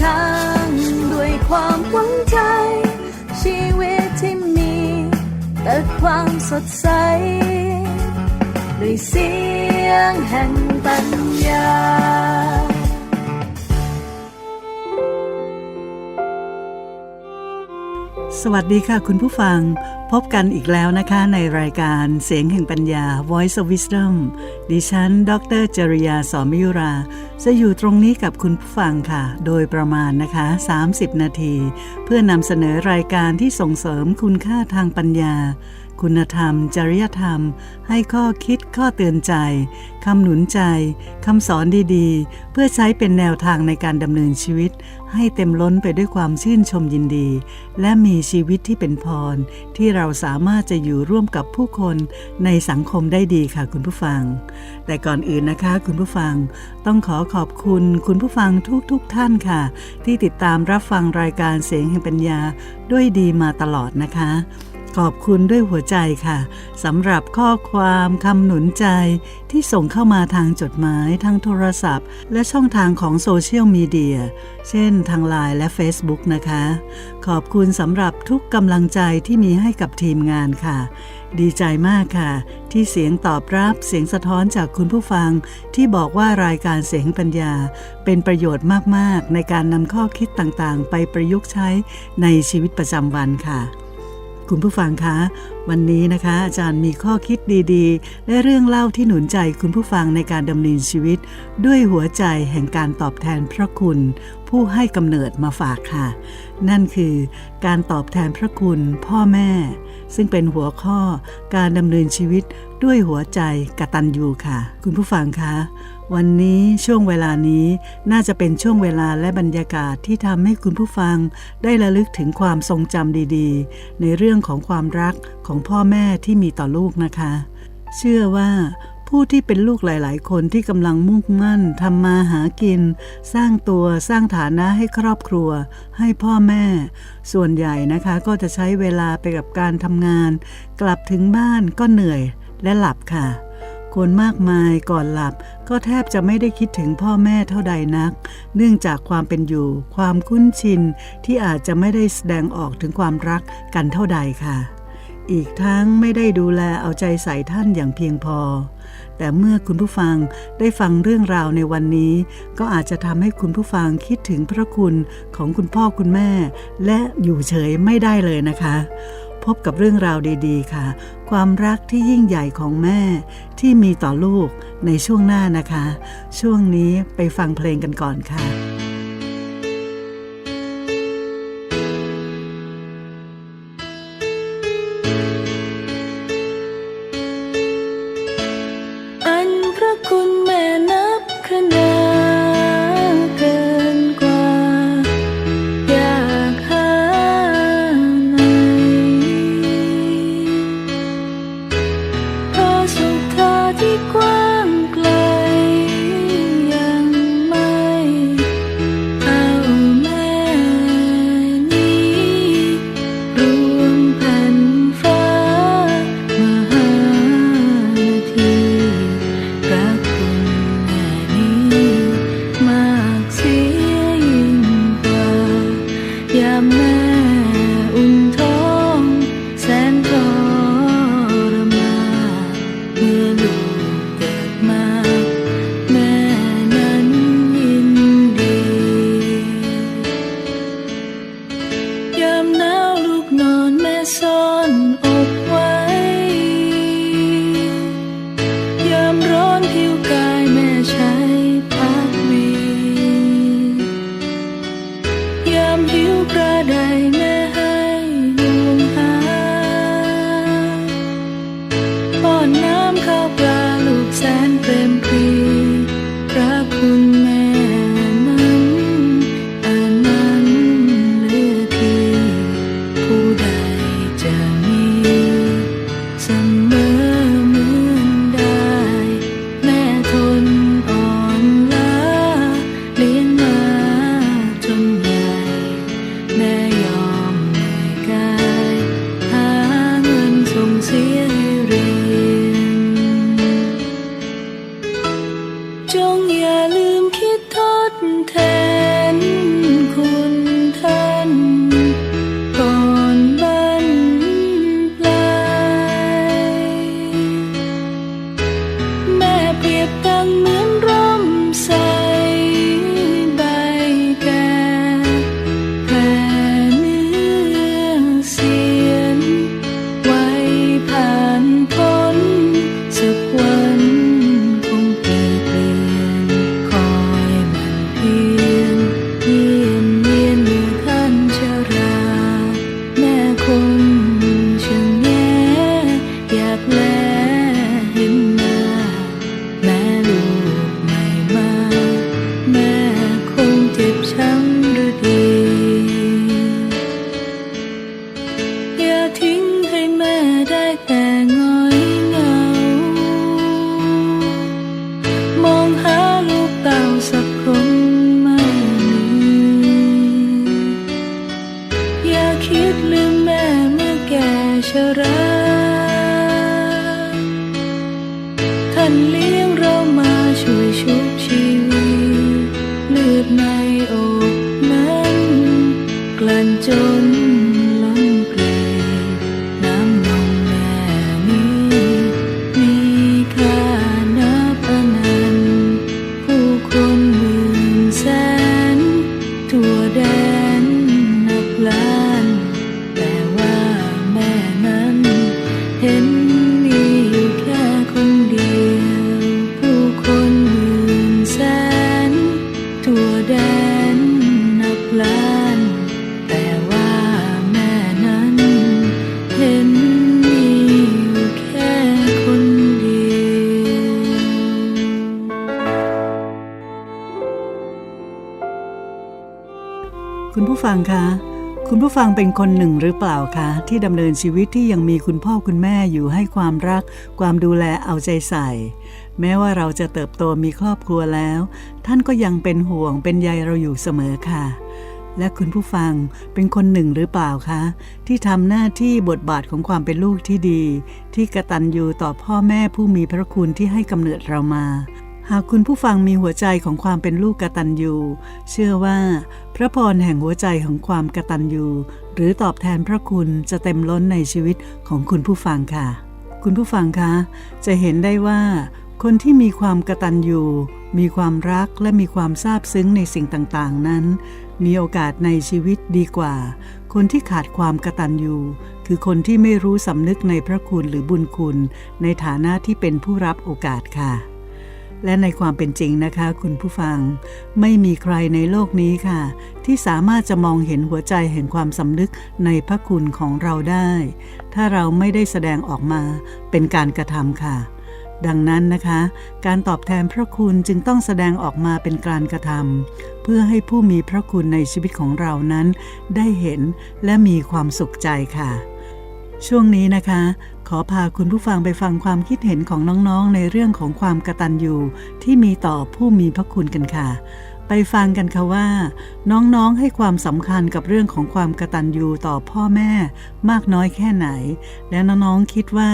ทางด้วยความหวังใจ ชีวิตที่มี แต่ความสดใส ด้วยเสียงแห่งปัญญา สวัสดีค่ะคุณผู้ฟัง พบกันอีกแล้วนะคะในรายการเสียงแห่งปัญญา Voice of Wisdom ดิฉัน ดรจริยาสอมิยุรา จะอยู่ตรงนี้กับคุณผู้ฟังค่ะ โดยประมาณนะคะ 30 นาที เพื่อนำเสนอรายการที่ส่งเสริมคุณค่าทางปัญญา คุณธรรม จริยธรรม ให้ข้อคิดข้อเตือนใจคำหนุนใจคำสอนดีๆ เพื่อใช้เป็นแนวทางในการดำเนินชีวิต ให้เต็มล้นไปด้วยความชื่นชมยินดี และมีชีวิตที่เป็นพร ที่เราสามารถจะอยู่ร่วมกับผู้คนในสังคมได้ดีค่ะคุณผู้ฟัง แต่ก่อนอื่นนะคะคุณผู้ฟัง ต้องขอขอบคุณคุณผู้ฟังทุกๆทท่านค่ะ ที่ติดตามรับฟังรายการเสียงแห่งปัญญาด้วยดีมาตลอดนะคะ ขอบคุณด้วยหัวใจค่ะสำหรับข้อความคำหนุนใจที่ส่งเข้ามาทางจดหมายทางโทรศัพท์ และช่องทางของโซเชียลมีเดียเช่นทางไลน์และ Facebook นะคะ ขอบคุณสำหรับทุกกำลังใจที่มีให้กับทีมงานค่ะ ดีใจมากค่ะ ที่เสียงตอบรับเสียงสะท้อนจากคุณผู้ฟัง ที่บอกว่ารายการเสียงปัญญา เป็นประโยชน์มาก ๆ ในการนำข้อคิดต่างๆ ไปประยุกต์ใช้ในชีวิตประจำวันค่ะ คุณผู้ฟังคะ วันนี้นะคะ อาจารย์มีข้อคิดดีๆ และเรื่องเล่าที่หนุนใจคุณผู้ฟังในการดำเนินชีวิต ด้วยหัวใจแห่งการตอบแทนพระคุณ ผู้ให้กำเนิดมาฝากค่ะ นั่นคือการตอบแทนพระคุณพ่อแม่ ซึ่งเป็นหัวข้อการดำเนินชีวิตด้วยหัวใจกตัญญูค่ะ คุณผู้ฟังคะ วันนี้ช่วงเวลานี้น่าจะเป็นช่วงเวลาและบรรยากาศที่ทำให้คุณผู้ฟัง ได้ระลึกถึงความทรงจำดีๆ ในเรื่องของความรักของพ่อแม่ที่มีต่อลูกนะคะ เชื่อว่าผู้ที่เป็นลูกหลาย ๆ คนที่กำลังมุ่งมั่นทำมาหากิน สร้างตัวสร้างฐานะให้ครอบครัว ให้พ่อแม่ ส่วนใหญ่นะคะก็จะใช้เวลาไปกับการทำงาน กลับถึงบ้านก็เหนื่อยและหลับค่ะคนมากมายก่อนหลับ ก็แทบจะไม่ได้คิดถึงพ่อแม่เท่าใดนัก เนื่องจากความเป็นอยู่ ความคุ้นชินที่อาจจะไม่ได้แสดงออกถึงความรักกันเท่าใดค่ะ อีกทั้งไม่ได้ดูแลเอาใจใส่ท่านอย่างเพียงพอ แต่เมื่อคุณผู้ฟังได้ฟังเรื่องราวในวันนี้ ก็อาจจะทำให้คุณผู้ฟังคิดถึงพระคุณของคุณพ่อคุณแม่ และอยู่เฉยไม่ได้เลยนะคะ พบกับเรื่องราวดีๆ ค่ะ ความรักที่ยิ่งใหญ่ของแม่ที่มีต่อลูกในช่วงหน้านะคะ ช่วงนี้ไปฟังเพลงกันก่อนค่ะ ลั่นจน ฟังคะคุณผู้ฟังเป็นคนหนึ่งหรือเปล่าคะที่ดำเนินชีวิตที่ยังมีคุณพ่อคุณแม่อยู่ให้ความรัก ความดูแลเอาใจใส่ แม้ว่าเราจะเติบโตมีครอบครัวแล้ว ท่านก็ยังเป็นห่วงเป็นใยเราอยู่เสมอค่ะ และคุณผู้ฟังเป็นคนหนึ่งหรือเปล่าคะ ที่ทำหน้าที่บทบาทของความเป็นลูกที่ดี ที่กระตันอยู่ต่อพ่อแม่ผู้มีพระคุณที่ให้กำเนิดเรามา หากคุณผู้ฟังมีหัวใจของความเป็นลูกกตัญญูเชื่อว่า พระพรแห่งหัวใจของความกตัญญูหรือตอบแทนพระคุณจะเต็มล้นในชีวิตของคุณผู้ฟังค่ะ คุณผู้ฟังคะ จะเห็นได้ว่า คนที่มีความกตัญญูมีความรักและมีความซาบซึ้งในสิ่งต่างๆ นั้น มีโอกาสในชีวิตดีกว่า คนที่ขาดความกตัญญูคือคนที่ไม่รู้สำนึกในพระคุณหรือบุญคุณ ในฐานะที่เป็นผู้รับโอกาสค่ะ และในความเป็นจริงนะคะคุณผู้ฟัง ไม่มีใครในโลกนี้ค่ะ ที่สามารถจะมองเห็นหัวใจแห่งความสำนึกในพระคุณของเราได้ ถ้าเราไม่ได้แสดงออกมาเป็นการกระทำค่ะ ดังนั้นนะคะ การตอบแทนพระคุณจึงต้องแสดงออกมาเป็นการกระทำเพื่อให้ผู้มีพระคุณในชีวิตของเรานั้น ได้เห็นและมีความสุขใจค่ะช่วงนี้นะคะ ขอพาคุณผู้ฟังไปฟังความคิดเห็นของน้องๆ ในเรื่องของความกระตัญญูที่มีต่อผู้มีพระคุณกันค่ะ ไปฟังกันค่ะว่า น้องๆให้ความสำคัญกับเรื่องของความกระตัญญูต่อพ่อแม่ มากน้อยแค่ไหน และน้องๆคิดว่า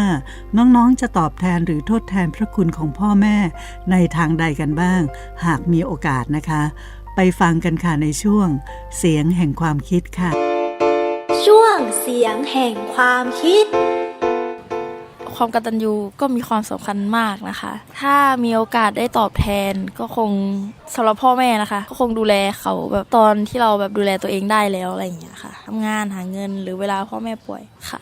น้องๆจะตอบแทนหรือทดแทนพระคุณของพ่อแม่ ในทางใดกันบ้าง หากมีโอกาสนะคะ ไปฟังกันค่ะในช่วง เสียงแห่งความคิดค่ะ ช่วงเสียงแห่งความคิด ความกตัญญูก็มีความสำคัญมากนะคะ ถ้ามีโอกาสได้ตอบแทนก็คงสำหรับพ่อแม่นะคะ ก็คงดูแลเขาแบบตอนที่เราแบบดูแลตัวเองได้แล้วอะไรอย่างเงี้ยค่ะทำงานหาเงินหรือเวลาพ่อแม่ป่วยค่ะ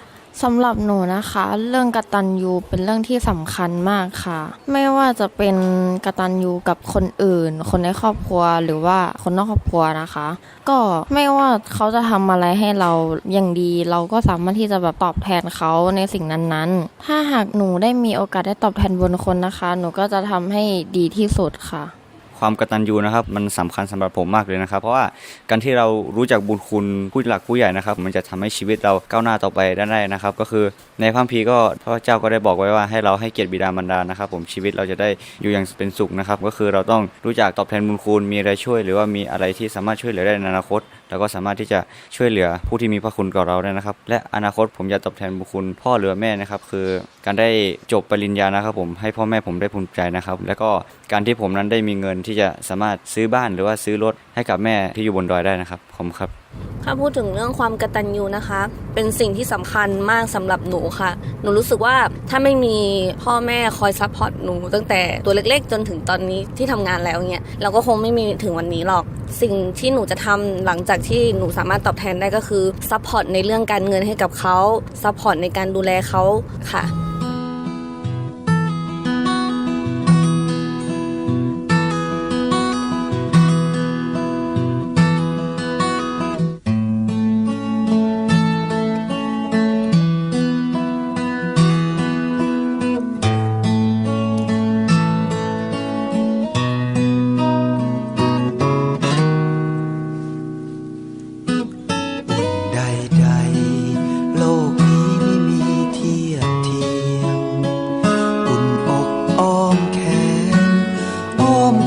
สำหรับหนูนะคะ เรื่องกตัญญูเป็นเรื่องที่สำคัญมากค่ะ ไม่ว่าจะเป็นกตัญญูกับคนอื่น คนในครอบครัวหรือว่าคนนอกครอบครัวนะคะ ก็ไม่ว่าเขาจะทำอะไรให้เราอย่างดี เราก็สามารถที่จะแบบตอบแทนเขาในสิ่งนั้นๆ ถ้าหากหนูได้มีโอกาสได้ตอบแทนบุญคนนะคะ หนูก็จะทำให้ดีที่สุดค่ะ ความกตัญญูนะครับ มันสำคัญสำหรับผมมากเลยนะครับ เพราะว่าการที่เรารู้จักบุญคุณผู้หลักผู้ใหญ่นะครับ มันจะทำให้ชีวิตเราก้าวหน้าต่อไปได้นะครับ ก็คือในพระพีก็พระเจ้าก็ได้บอกไว้ว่าให้เราให้เกียรติบิดามารดานะครับ ผมชีวิตเราจะได้อยู่อย่างเป็นสุขนะครับ ก็คือเราต้องรู้จักตอบแทนบุญคุณมีอะไรช่วย หรือว่ามีอะไรที่สามารถช่วยเหลือได้ในอนาคต แล้วก็สามารถที่จะช่วยเหลือผู้ที่มีพระคุณกับเราได้นะครับ และอนาคตผมจะตอบแทนบุญคุณพ่อหรือแม่นะครับ คือการได้จบปริญญานะครับ ผมให้พ่อแม่ผมได้ภูมิใจนะครับ แล้วก็การที่ผมนั้นได้มีเงินที่จะสามารถซื้อบ้านหรือว่าซื้อรถให้กับแม่ที่อยู่บนดอยได้นะครับผมครับ ถ้าพูดถึงเรื่องความกตัญญูนะคะ เป็นสิ่งที่สำคัญมากสำหรับหนูค่ะ หนูรู้สึกว่าถ้าไม่มีพ่อแม่คอยซัพพอร์ตหนู ตั้งแต่ตัวเล็กๆ จนถึงตอนนี้ที่ทำงานแล้วเนี่ยเราก็คงไม่มีถึงวันนี้หรอก สิ่งที่หนูจะทำหลังจากที่หนูสามารถตอบแทนได้ก็คือซัพพอร์ตในเรื่องการเงินให้กับเขาซัพพอร์ตในการดูแลเขาค่ะ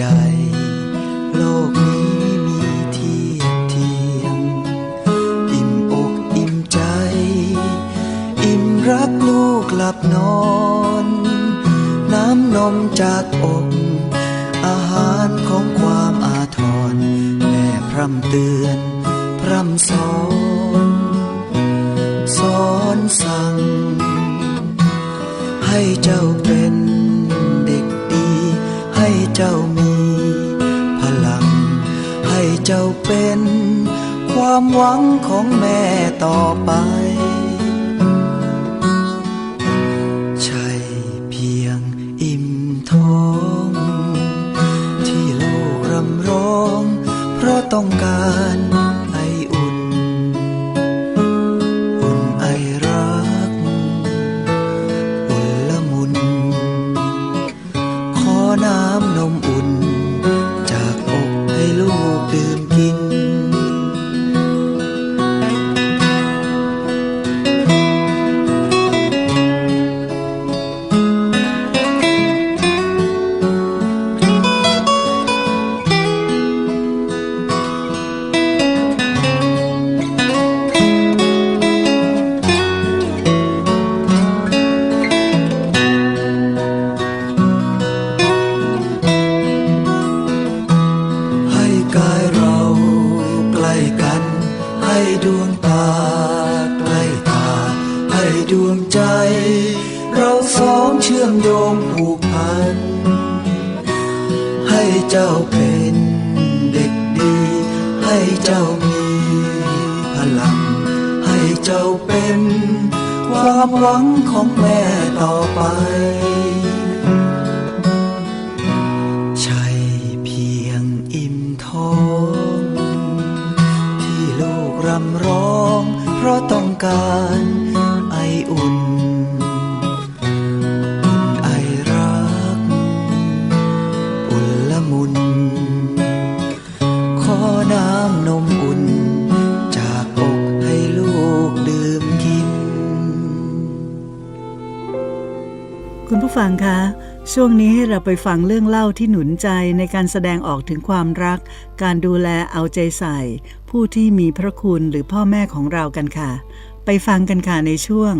ใด โลกนี้ไม่มีทียบเทียม อิ่มอกอิ่มใจ อิ่มรักลูกหลับนอน น้ำนมจากอกอาหารของความอาทร แม่พร่ำเตือน พร่ำสอนสอนสั่ง ให้เจ้าเป็นเด็กดี ให้เจ้า เจ้าเป็น ความหวังของแม่ต่อไป ใช่เพียงอิ่มท้อง ที่โลกรำร้อง เพราะต้องการ ฟังคะ ช่วงนี้ให้เราไปฟังเรื่องเล่าที่หนุนใจในการแสดงออกถึงความรัก การดูแลเอาใจใส่ ผู้ที่มีพระคุณหรือพ่อแม่ของเรากันค่ะ ไปฟังกันค่ะในช่วง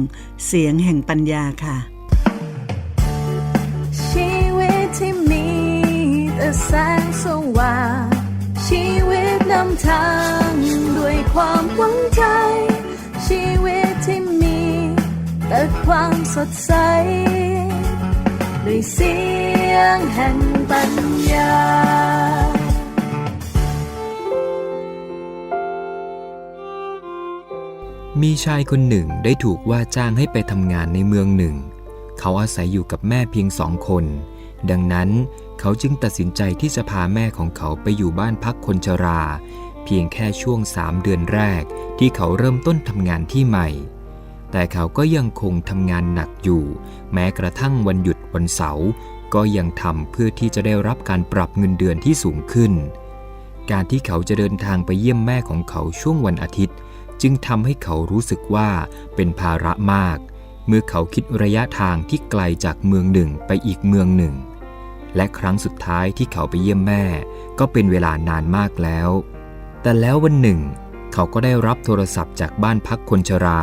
เสียงแห่งปัญญาค่ะ ชีวิตที่มีแต่แสงสว่างชีวิตนำทางด้วยความหวังใจ ชีวิตที่มีแต่ความสดใส ด้วยเสียงแห่งปัญญามีชายคนหนึ่งได้ถูกว่าจ้างให้ไปทำงานในเมืองหนึ่ง เขาอาศัยอยู่กับแม่เพียงสองคน ดังนั้นเขาจึงตัดสินใจที่จะพาแม่ของเขาไปอยู่บ้านพักคนชรา เพียงแค่ช่วงสามเดือนแรกที่เขาเริ่มต้นทำงานที่ใหม่ แต่เขาก็ยังคงทำงานหนักอยู่ แม้กระทั่งวันหยุดวันเสาร์ก็ยังทำเพื่อที่จะได้รับการปรับเงินเดือนที่สูงขึ้น การที่เขาจะเดินทางไปเยี่ยมแม่ของเขาช่วงวันอาทิตย์ จึงทำให้เขารู้สึกว่าเป็นภาระมาก เมื่อเขาคิดระยะทางที่ไกลจากเมืองหนึ่งไปอีกเมืองหนึ่ง และครั้งสุดท้ายที่เขาไปเยี่ยมแม่ ก็เป็นเวลานานมากแล้ว แต่แล้ววันหนึ่ง เขาก็ได้รับโทรศัพท์จากบ้านพักคนชรา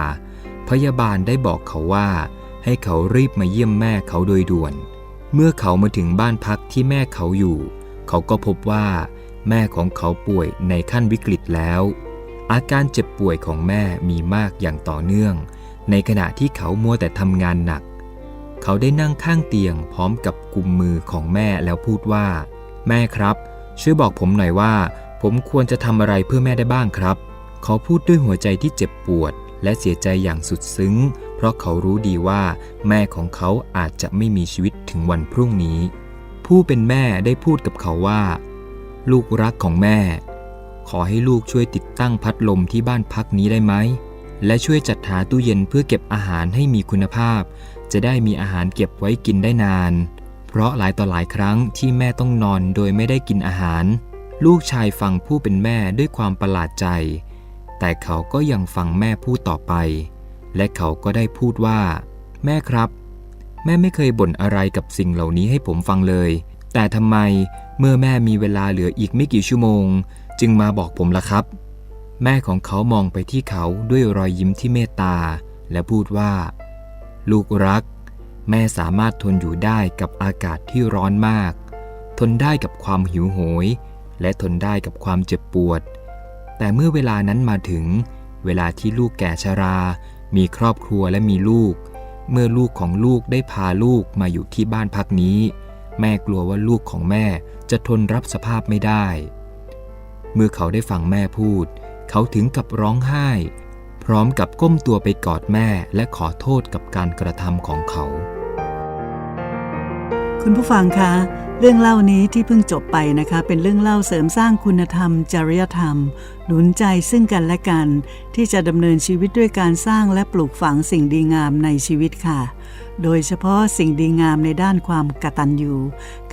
พยาบาลได้บอกเขาว่า ให้เขารีบมาเยี่ยมแม่เขาโดยด่วน เมื่อเขามาถึงบ้านพักที่แม่เขาอยู่ เขาก็พบว่า แม่ของเขาป่วยในขั้นวิกฤตแล้ว อาการเจ็บป่วยของแม่มีมากอย่างต่อเนื่อง ในขณะที่เขามัวแต่ทำงานหนัก เขาได้นั่งข้างเตียงพร้อมกับกุมมือของแม่แล้วพูดว่า แม่ครับ ช่วยบอกผมหน่อยว่า ผมควรจะทำอะไรเพื่อแม่ได้บ้างครับ เขาพูดด้วยหัวใจที่เจ็บปวด และเสียใจอย่างสุดซึ้ง เพราะเขารู้ดีว่าแม่ของเขาอาจจะไม่มีชีวิตถึงวันพรุ่งนี้ ผู้เป็นแม่ได้พูดกับเขาว่า ลูกรักของแม่ ขอให้ลูกช่วยติดตั้งพัดลมที่บ้านพักนี้ได้ไหม และช่วยจัดหาตู้เย็นเพื่อเก็บอาหารให้มีคุณภาพ จะได้มีอาหารเก็บไว้กินได้นาน เพราะหลายต่อหลายครั้งที่แม่ต้องนอนโดยไม่ได้กินอาหาร ลูกชายฟังผู้เป็นแม่ด้วยความประหลาดใจ แต่เขาก็ยังฟังแม่พูดต่อไป และเขาก็ได้พูดว่า แม่ครับ แม่ไม่เคยบ่นอะไรกับสิ่งเหล่านี้ให้ผมฟังเลย แต่ทำไมเมื่อแม่มีเวลาเหลืออีกไม่กี่ชั่วโมง จึงมาบอกผมล่ะครับ แม่ของเขามองไปที่เขาด้วยรอยยิ้มที่เมตตา และพูดว่า ลูกรัก แม่สามารถทนอยู่ได้กับอากาศที่ร้อนมาก ทนได้กับความหิวโหย และทนได้กับความเจ็บปวด แต่เมื่อเวลานั้นมาถึง เวลาที่ลูกแก่ชรา มีครอบครัวและมีลูก เมื่อลูกของลูกได้พาลูกมาอยู่ที่บ้านพักนี้ แม่กลัวว่าลูกของแม่จะทนรับสภาพไม่ได้ เมื่อเขาได้ฟังแม่พูด เขาถึงกับร้องไห้ พร้อมกับก้มตัวไปกอดแม่และขอโทษกับการกระทำของเขา คุณผู้ฟังคะ เรื่องเล่านี้ที่เพิ่งจบไปนะคะ เป็นเรื่องเล่าเสริมสร้างคุณธรรม จริยธรรม หนุนใจซึ่งกันและกัน ที่จะดำเนินชีวิตด้วยการสร้างและปลูกฝังสิ่งดีงามในชีวิตค่ะ โดยเฉพาะสิ่งดีงามในด้านความกตัญญู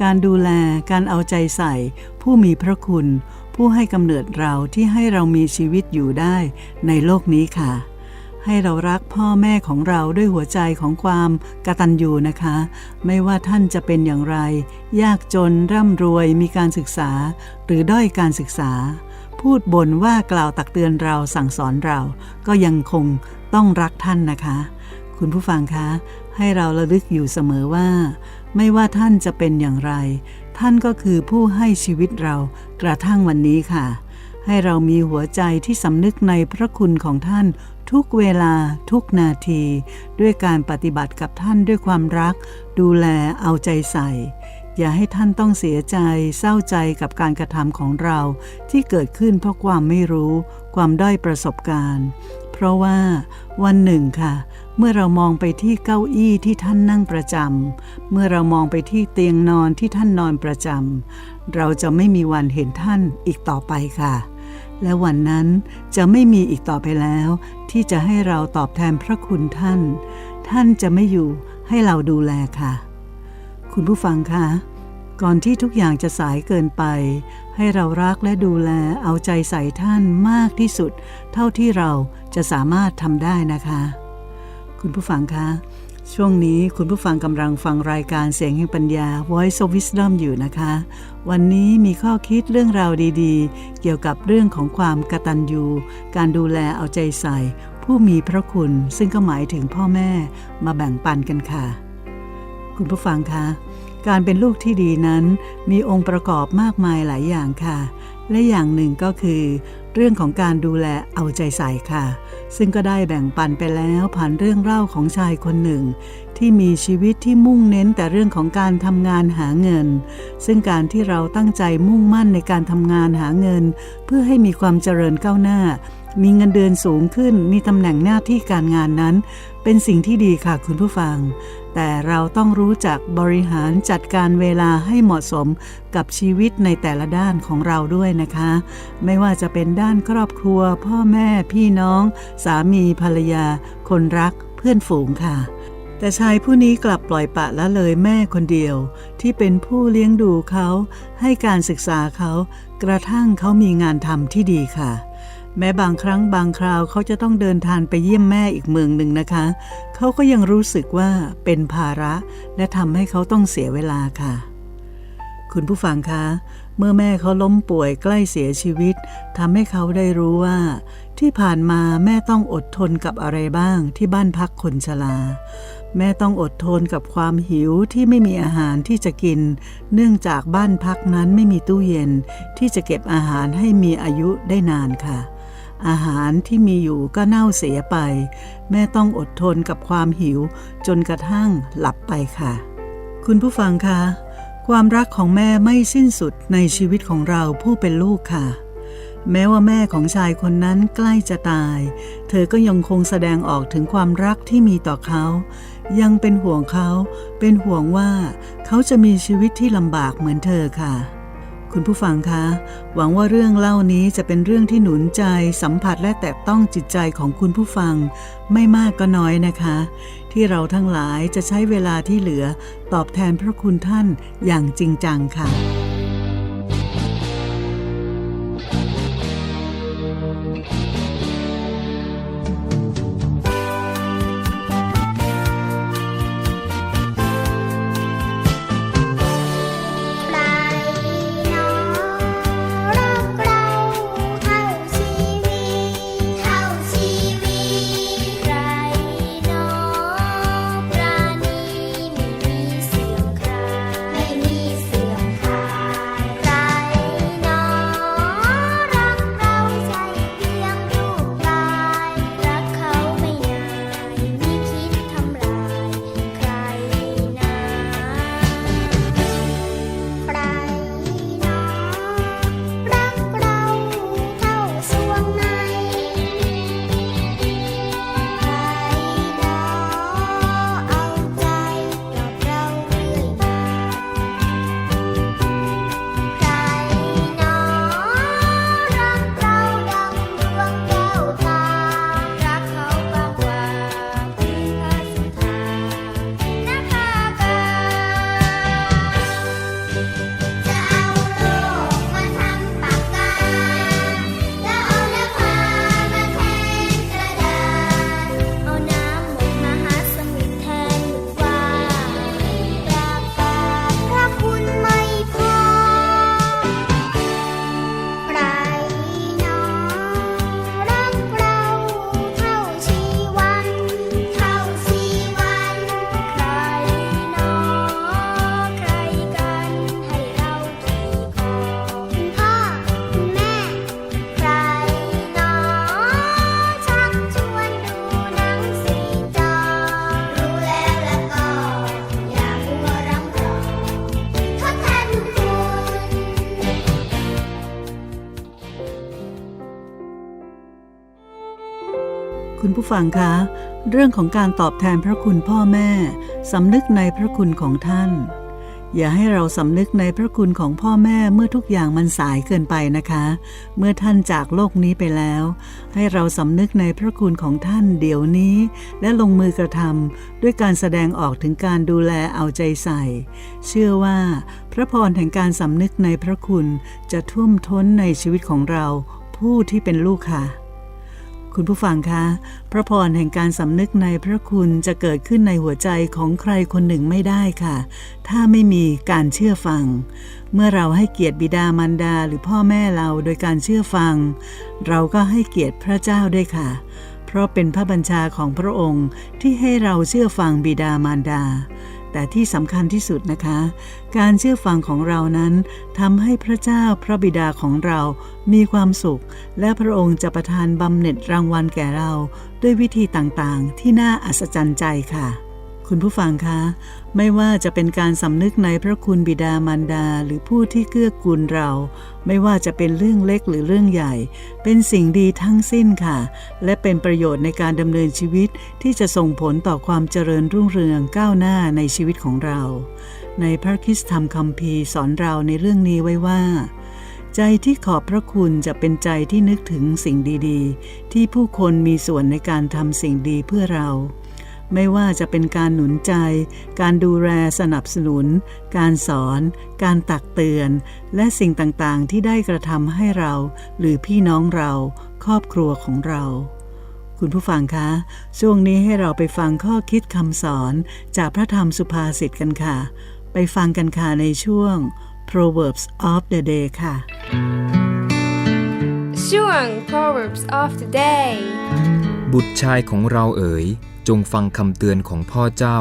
การดูแล การเอาใจใส่ ผู้มีพระคุณ ผู้ให้กำเนิดเราที่ให้เรามีชีวิตอยู่ได้ในโลกนี้ค่ะ ให้เรารักพ่อแม่ของเราด้วยหัวใจของความกตัญญูนะคะ ไม่ว่าท่านจะเป็นอย่างไร ยากจนร่ำรวยมีการศึกษา หรือด้อยการศึกษา พูดบ่นว่ากล่าวตักเตือนเราสั่งสอนเรา ก็ยังคงต้องรักท่านนะคะ คุณผู้ฟังคะ ให้เราระลึกอยู่เสมอว่า ไม่ว่าท่านจะเป็นอย่างไร ท่านก็คือผู้ให้ชีวิตเรากระทั่งวันนี้ค่ะให้เรามีหัวใจที่สำนึกในพระคุณของท่าน ทุกเวลาทุกนาที ด้วยการปฏิบัติกับท่านด้วยความรัก ดูแลเอาใจใส่ อย่าให้ท่านต้องเสียใจเศร้าใจกับการกระทำของเรา ที่เกิดขึ้นเพราะความไม่รู้ ความด้อยประสบการณ์ เพราะว่าวันหนึ่งค่ะ เมื่อเรามองไปที่เก้าอี้ที่ท่านนั่งประจำเมื่อเรามองไปที่เตียงนอนที่ท่านนอนประจำเราจะไม่มีวันเห็นท่านอีกต่อไปค่ะ และวันนั้นจะไม่มีอีกต่อไปแล้ว ที่จะให้เราตอบแทนพระคุณท่าน ท่านจะไม่อยู่ให้เราดูแลค่ะ คุณผู้ฟังคะก่อนที่ทุกอย่างจะสายเกินไป ให้เรารักและดูแลเอาใจใส่ท่านมากที่สุด เท่าที่เราจะสามารถทำได้นะคะ คุณผู้ฟังคะ ช่วงนี้คุณผู้ฟังกำลังฟังรายการเสียงแห่งปัญญา Voice of Wisdom อยู่นะคะ วันนี้มีข้อคิดเรื่องราวดีๆ เกี่ยวกับเรื่องของความกตัญญูการดูแลเอาใจใส่ ผู้มีพระคุณซึ่งก็หมายถึงพ่อแม่มาแบ่งปันกันค่ะ คุณผู้ฟังคะ การเป็นลูกที่ดีนั้น มีองค์ประกอบมากมายหลายอย่างค่ะ และอย่างหนึ่งก็คือ เรื่องของการดูแลเอาใจใส่ค่ะ ซึ่งก็ได้แบ่งปันไปแล้วผ่านเรื่องเล่าของชายคนหนึ่ง ที่มีชีวิตที่มุ่งเน้นแต่เรื่องของการทำงานหาเงิน ซึ่งการที่เราตั้งใจมุ่งมั่นในการทำงานหาเงิน เพื่อให้มีความเจริญก้าวหน้า มีเงินเดือนสูงขึ้น มีตำแหน่งหน้าที่การงานนั้น เป็นสิ่งที่ดีค่ะคุณผู้ฟัง แต่เราต้องรู้จักบริหารจัดการเวลาให้เหมาะสมกับชีวิตในแต่ละด้านของเราด้วยนะคะ ไม่ว่าจะเป็นด้านครอบครัว พ่อแม่พี่น้อง สามีภรรยา คนรักเพื่อนฝูงค่ะ แต่ชายผู้นี้กลับปล่อยปะละเลยแม่คนเดียว ที่เป็นผู้เลี้ยงดูเขา ให้การศึกษาเขา กระทั่งเขามีงานทำที่ดีค่ะแม้บางครั้งบางคราวเขาจะต้องเดินทางไปเยี่ยมแม่อีกเมืองหนึ่งนะคะ เขาก็ยังรู้สึกว่าเป็นภาระและทำให้เขาต้องเสียเวลาค่ะ คุณผู้ฟังคะ เมื่อแม่เขาล้มป่วยใกล้เสียชีวิตทำให้เขาได้รู้ว่า ที่ผ่านมาแม่ต้องอดทนกับอะไรบ้างที่บ้านพักคนชราแม่ต้องอดทนกับความหิวที่ไม่มีอาหารที่จะกิน เนื่องจากบ้านพักนั้นไม่มีตู้เย็น ที่จะเก็บอาหารให้มีอายุได้นานค่ะ อาหารที่มีอยู่ก็เน่าเสียไป แม่ต้องอดทนกับความหิว จนกระทั่งหลับไปค่ะ คุณผู้ฟังคะความรักของแม่ไม่สิ้นสุดในชีวิตของเราผู้เป็นลูกค่ะ แม้ว่าแม่ของชายคนนั้นใกล้จะตาย เธอก็ยังคงแสดงออกถึงความรักที่มีต่อเขา ยังเป็นห่วงเขา เป็นห่วงว่าเขาจะมีชีวิตที่ลำบากเหมือนเธอค่ะ คุณผู้ฟังคะ หวังว่าเรื่องเล่านี้จะเป็นเรื่องที่หนุนใจสัมผัสและแตะต้องจิตใจของคุณผู้ฟัง ไม่มากก็น้อยนะคะ ที่เราทั้งหลายจะใช้เวลาที่เหลือ ตอบแทนพระคุณท่านอย่างจริงจังค่ะ คุณผู้ฟังคะ เรื่องของการตอบแทนพระคุณพ่อแม่สำนึกในพระคุณของท่าน อย่าให้เราสำนึกในพระคุณของพ่อแม่เมื่อทุกอย่างมันสายเกินไปนะคะ เมื่อท่านจากโลกนี้ไปแล้ว ให้เราสำนึกในพระคุณของท่านเดี๋ยวนี้ และลงมือกระทำด้วยการแสดงออกถึงการดูแลเอาใจใส่ เชื่อว่า พระพรแห่งการสำนึกในพระคุณจะท่วมท้นในชีวิตของเรา ผู้ที่เป็นลูกค่ะ คุณผู้ฟังคะ พระพรแห่งการสำนึกในพระคุณจะเกิดขึ้นในหัวใจของใครคนหนึ่งไม่ได้ค่ะ ถ้าไม่มีการเชื่อฟัง เมื่อเราให้เกียรติบิดามารดาหรือพ่อแม่เราโดยการเชื่อฟัง เราก็ให้เกียรติพระเจ้าด้วยค่ะ เพราะเป็นพระบัญชาของพระองค์ที่ให้เราเชื่อฟังบิดามารดา แต่ที่สำคัญที่สุดนะคะ การเชื่อฟังของเรานั้นทำให้พระเจ้าพระบิดาของเรามีความสุข และพระองค์จะประทานบำเหน็จรางวัลแก่เรา ด้วยวิธีต่างๆ ที่น่าอัศจรรย์ใจค่ะ คุณผู้ฟังคะ ไม่ว่าจะเป็นการสำนึกในพระคุณบิดามารดาหรือผู้ที่เกื้อกูลเรา ไม่ว่าจะเป็นเรื่องเล็กหรือเรื่องใหญ่ เป็นสิ่งดีทั้งสิ้นค่ะ และเป็นประโยชน์ในการดำเนินชีวิตที่จะส่งผลต่อความเจริญรุ่งเรืองก้าวหน้าในชีวิตของเรา ในพระคิสธรรมคัมภีร์สอนเราในเรื่องนี้ไว้ว่า ใจที่ขอบพระคุณจะเป็นใจที่นึกถึงสิ่งดีๆ ที่ผู้คนมีส่วนในการทำสิ่งดีเพื่อเรา ไม่ว่าจะเป็นการหนุนใจ การดูแลสนับสนุน การสอน การตักเตือน และสิ่งต่างๆ ที่ได้กระทำให้เรา หรือพี่น้องเรา ครอบครัวของเรา คุณผู้ฟังคะ ช่วงนี้ให้เราไปฟังข้อคิดคำสอน จากพระธรรมสุภาษิตกันค่ะ ไปฟังกันค่ะในช่วง Proverbs of the Day ค่ะ ช่วง Proverbs of the Day บุตรชายของเราเอ๋ย จงฟังคำเตือนของพ่อเจ้า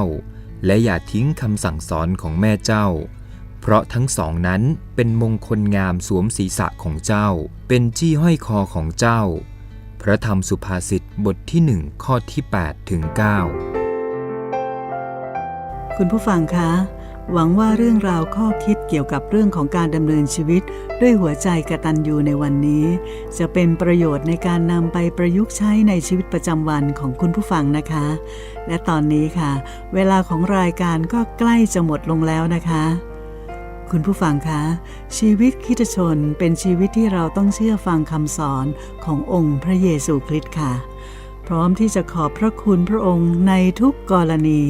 และอย่าทิ้งคำสั่งสอนของแม่เจ้า เพราะทั้งสองนั้นเป็นมงคลงามสวมศีรษะของเจ้า เป็นจี้ห้อยคอของเจ้า พระธรรมสุภาษิตบทที่หนึ่งข้อที่8ถึง9คุณผู้ฟังคะ หวังว่าเรื่องราวข้อคิดเกี่ยวกับเรื่องของการดำเนินชีวิต ด้วยหัวใจกระตัญญูในวันนี้ จะเป็นประโยชน์ในการนำไปประยุกต์ใช้ในชีวิตประจำวันของคุณผู้ฟังนะคะ และตอนนี้ค่ะ เวลาของรายการก็ใกล้จะหมดลงแล้วนะคะคุณผู้ฟังคะ ชีวิตคริสตชนเป็นชีวิตที่เราต้องเชื่อฟังคำสอนขององค์พระเยซูคริสต์ค่ะ พร้อมที่จะขอบพระคุณพระองค์ในทุกกรณี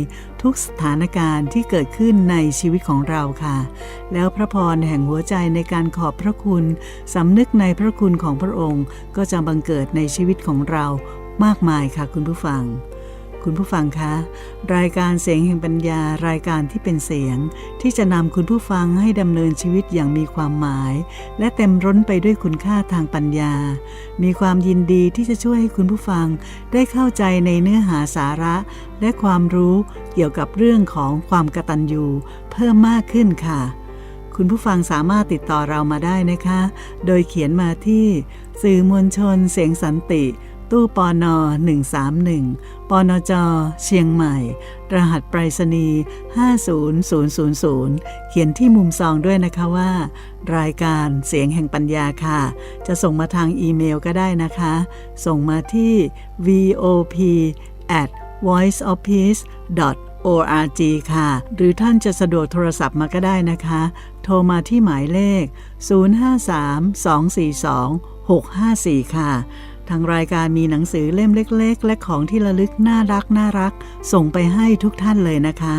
ทุกสถานการณ์ที่เกิดขึ้นในชีวิตของเราค่ะ แล้วพระพรแห่งหัวใจในการขอบพระคุณสำนึกในพระคุณของพระองค์ ก็จะบังเกิดในชีวิตของเรามากมายค่ะคุณผู้ฟัง คุณผู้ฟังคะ รายการเสียงแห่งปัญญารายการที่เป็นเสียง ที่จะนำคุณผู้ฟังให้ดำเนินชีวิตอย่างมีความหมาย และเต็มร้นไปด้วยคุณค่าทางปัญญา มีความยินดีที่จะช่วยให้คุณผู้ฟัง ได้เข้าใจในเนื้อหาสาระ และความรู้เกี่ยวกับเรื่องของความกตัญญูเพิ่มมากขึ้นค่ะ คุณผู้ฟังสามารถติดต่อเรามาได้นะคะ โดยเขียนมาที่ สื่อมวลชนเสียงสันติ ตู้ปอนอ131 ปอนจเชียงใหม่ รหัสไปรษณีย์50000 เขียนที่มุมซองด้วยนะคะว่า รายการเสียงแห่งปัญญาค่ะ จะส่งมาทางอีเมลก็ได้นะคะ ส่งมาที่ vop at voiceofpeace org ค่ะ หรือท่านจะสะดวกโทรศัพท์มาก็ได้นะคะ โทรมาที่หมายเลข 053-242-654 ค่ะ ทางรายการมีหนังสือเล่มเล็ก ๆ และของที่ระลึกน่ารักน่ารัก ส่งไปให้ทุกท่านเลยนะคะ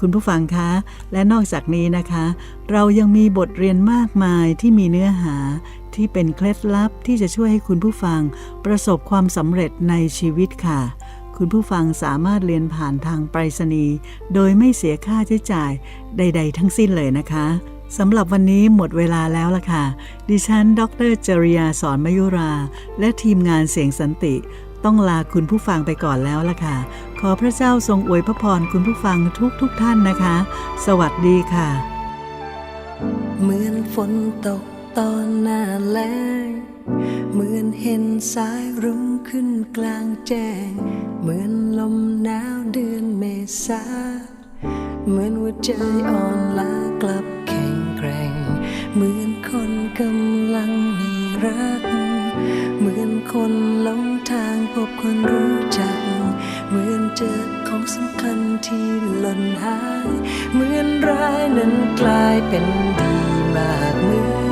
คุณผู้ฟังคะ และนอกจากนี้นะคะ เรายังมีบทเรียนมากมายที่มีเนื้อหาที่เป็นเคล็ดลับที่จะช่วยให้คุณผู้ฟัง ประสบความสำเร็จในชีวิตค่ะ คุณผู้ฟังสามารถเรียนผ่านทางไปรษณีย์โดยไม่เสียค่าใช้จ่ายใด ๆ ทั้งสิ้นเลยนะคะ สำหรับวันนี้หมดเวลาแล้วล่ะค่ะ ดิฉัน ดรจริยาสอนมยุรา และทีมงานเสียงสันติ ต้องลาคุณผู้ฟังไปก่อนแล้วล่ะค่ะ ขอพระเจ้าทรงอวยพระพรคุณผู้ฟังทุกทุกท่านนะคะ สวัสดีค่ะ เหมือนฝนตกตอนหน้าแล้งเหมือนเห็นสายรุ้งขึ้นกลางแจ้ง เหมือนลมหนาวเดือนเมษาเหมือนหัวใจอ่อนล้ากลับ เหมือนคนกำลังมีรัก เหมือนคนหลงทางพบคนรู้จัก เหมือนเจอของสำคัญที่หล่นหาย เหมือนร้ายนั้นกลายเป็นดีมากเหมือน